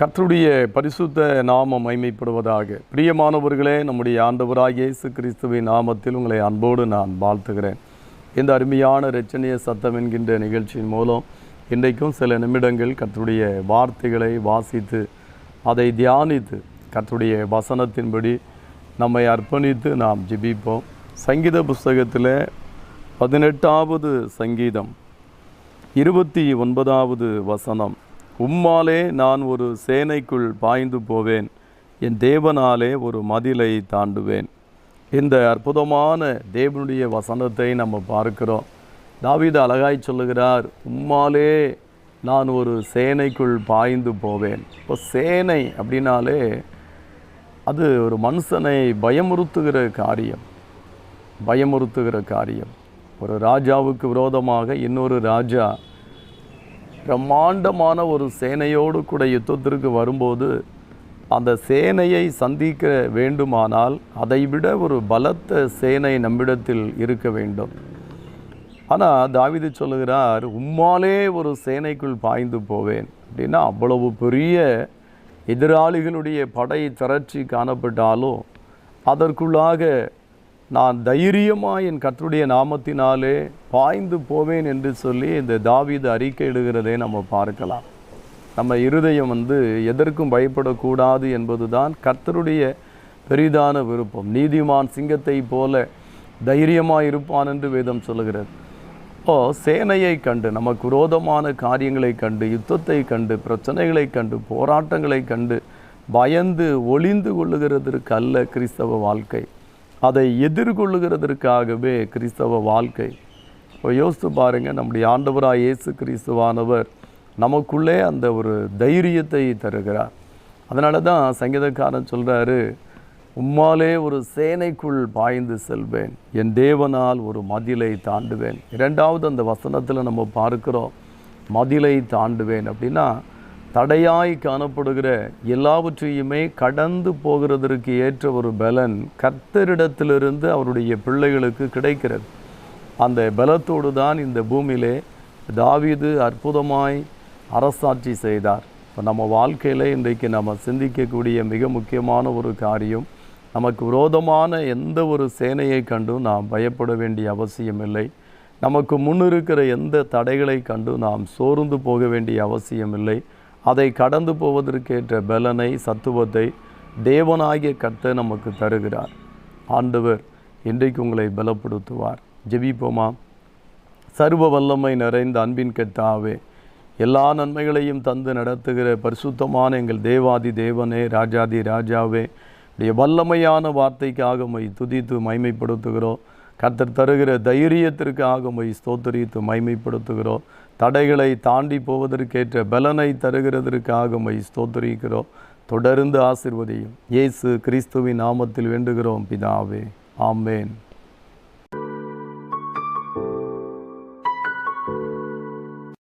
கர்த்தருடைய பரிசுத்த நாமம் மைமைப்படுவதாக. பிரியமானவர்களே நம்முடைய ஆண்டவராகிய இயேசு கிறிஸ்துவின் நாமத்தில் உங்களை அன்போடு நான் வாழ்த்துகிறேன். இந்த அருமையான ரச்சனைய சத்தம் என்கின்ற நிகழ்ச்சியின் மூலம் இன்றைக்கும் சில நிமிடங்கள் கர்த்தருடைய வார்த்தைகளை வாசித்து அதை தியானித்து கர்த்தருடைய வசனத்தின்படி நம்மை அர்ப்பணித்து நாம் ஜிபிப்போம். சங்கீத புஸ்தகத்தில் பதினெட்டாவது சங்கீதம் இருபத்தி ஒன்பதாவது வசனம். உம்மாலே நான் ஒரு சேனைக்குள் பாய்ந்து போவேன். என் தேவனாலே ஒரு மதிலை தாண்டுவேன். இந்த அற்புதமான தேவனுடைய வசனத்தை நம்ம பார்க்கிறோம். தாவித அழகாய் சொல்லுகிறார் உம்மாலே நான் ஒரு சேனைக்குள் பாய்ந்து போவேன். இப்போ சேனை அப்படின்னாலே அது ஒரு மனுஷனை பயமுறுத்துகிற காரியம். பயமுறுத்துகிற காரியம். ஒரு ராஜாவுக்கு விரோதமாக இன்னொரு ராஜா பிரம்மாண்டமான ஒரு சேனையோடு கூட யுத்தத்திற்கு வரும்போது அந்த சேனையை சந்திக்க வேண்டுமானால் அதைவிட ஒரு பலத்த சேனை நம்மிடத்தில் இருக்க வேண்டும். ஆனால் தாவிது சொல்லுகிறார் உம்மாலே ஒரு சேனைக்குள் பாய்ந்து போவேன். அப்படின்னா அவ்வளவு பெரிய எதிராளிகளுடைய படை திரட்சி காணப்பட்டாலும் அதற்குள்ளாக நான் தைரியமாக என் கத்தருடைய நாமத்தினாலே பாய்ந்து போவேன் என்று சொல்லி இந்த தாவீது அறிக்கையிடுகிறதை நம்ம பார்க்கலாம். நம்ம இருதயம் வந்து எதற்கும் பயப்படக்கூடாது என்பதுதான் கர்த்தருடைய பெரிதான விருப்பம். நீதிமான் சிங்கத்தை போல தைரியமாக இருப்பான் என்று வேதம் சொல்லுகிறது. ஓ சேனையை கண்டு நமக்கு விரோதமான காரியங்களை கண்டு யுத்தத்தை கண்டு பிரச்சனைகளை கண்டு போராட்டங்களை கண்டு பயந்து ஒளிந்து கொள்ளுகிறதற்கு அல்ல கிறிஸ்தவ வாழ்க்கை. அதை எதிர்கொள்ளுகிறதற்காகவே கிறிஸ்தவ வாழ்க்கை. இப்போ யோசித்து பாருங்கள் நம்முடைய ஆண்டவராக இயேசு கிறிஸ்துவானவர் நமக்குள்ளே அந்த ஒரு தைரியத்தை தருகிறார். அதனால தான் சங்கீதக்காரன் சொல்கிறாரு உம்மாலே ஒரு சேனைக்குள் பாய்ந்து செல்வேன் என் தேவனால் ஒரு மதிலை தாண்டுவேன். இரண்டாவது அந்த வசனத்தில் நம்ம பார்க்குறோம் மதிலை தாண்டுவேன் அப்படின்னா தடையாய் காணப்படுகிற எல்லாவற்றையுமே கடந்து போகிறதற்கு ஏற்ற ஒரு பலன் கர்த்தரிடத்திலிருந்து அவருடைய பிள்ளைகளுக்கு கிடைக்கிறது. அந்த பலத்தோடு தான் இந்த பூமியிலே தாவிது அற்புதமாய் அரசாட்சி செய்தார். இப்போ நம்ம வாழ்க்கையில் இன்றைக்கு நம்ம சிந்திக்கக்கூடிய மிக முக்கியமான ஒரு காரியம் நமக்கு விரோதமான எந்த ஒரு சேனையை கண்டும் நாம் பயப்பட வேண்டிய அவசியம் இல்லை. நமக்கு முன்னிருக்கிற எந்த தடைகளை கண்டு நாம் சோர்ந்து போக வேண்டிய அவசியம் இல்லை. அதை கடந்து போவதற்கேற்ற பலனை சத்துவத்தை தேவனாகிய கர்த்த நமக்கு தருகிறார். ஆண்டவர் இன்றைக்கு உங்களை பலப்படுத்துவார். ஜெபிப்போமா? சர்வ வல்லமை நிறைந்த அன்பின் கெட்டாவே எல்லா நன்மைகளையும் தந்து நடத்துகிற பரிசுத்தமான எங்கள் தேவாதி தேவனே ராஜாதி ராஜாவே உடைய வல்லமையான வார்த்தைக்காக மை துதித்து மைமைப்படுத்துகிறோம் கர்த்தர் தருகிற தைரியத்திற்கு மை ஸ்தோத்தரித்து மைமைப்படுத்துகிறோம் தடைகளை தாண்டி போவதற்கேற்ற பலனை தருகிறதற்கு மை ஸ்தோத்தரிக்கிறோம். தொடர்ந்து ஆசிர்வதியும். இயேசு கிறிஸ்துவின் நாமத்தில் வேண்டுகிறோம். பிதாவே. ஆமேன்.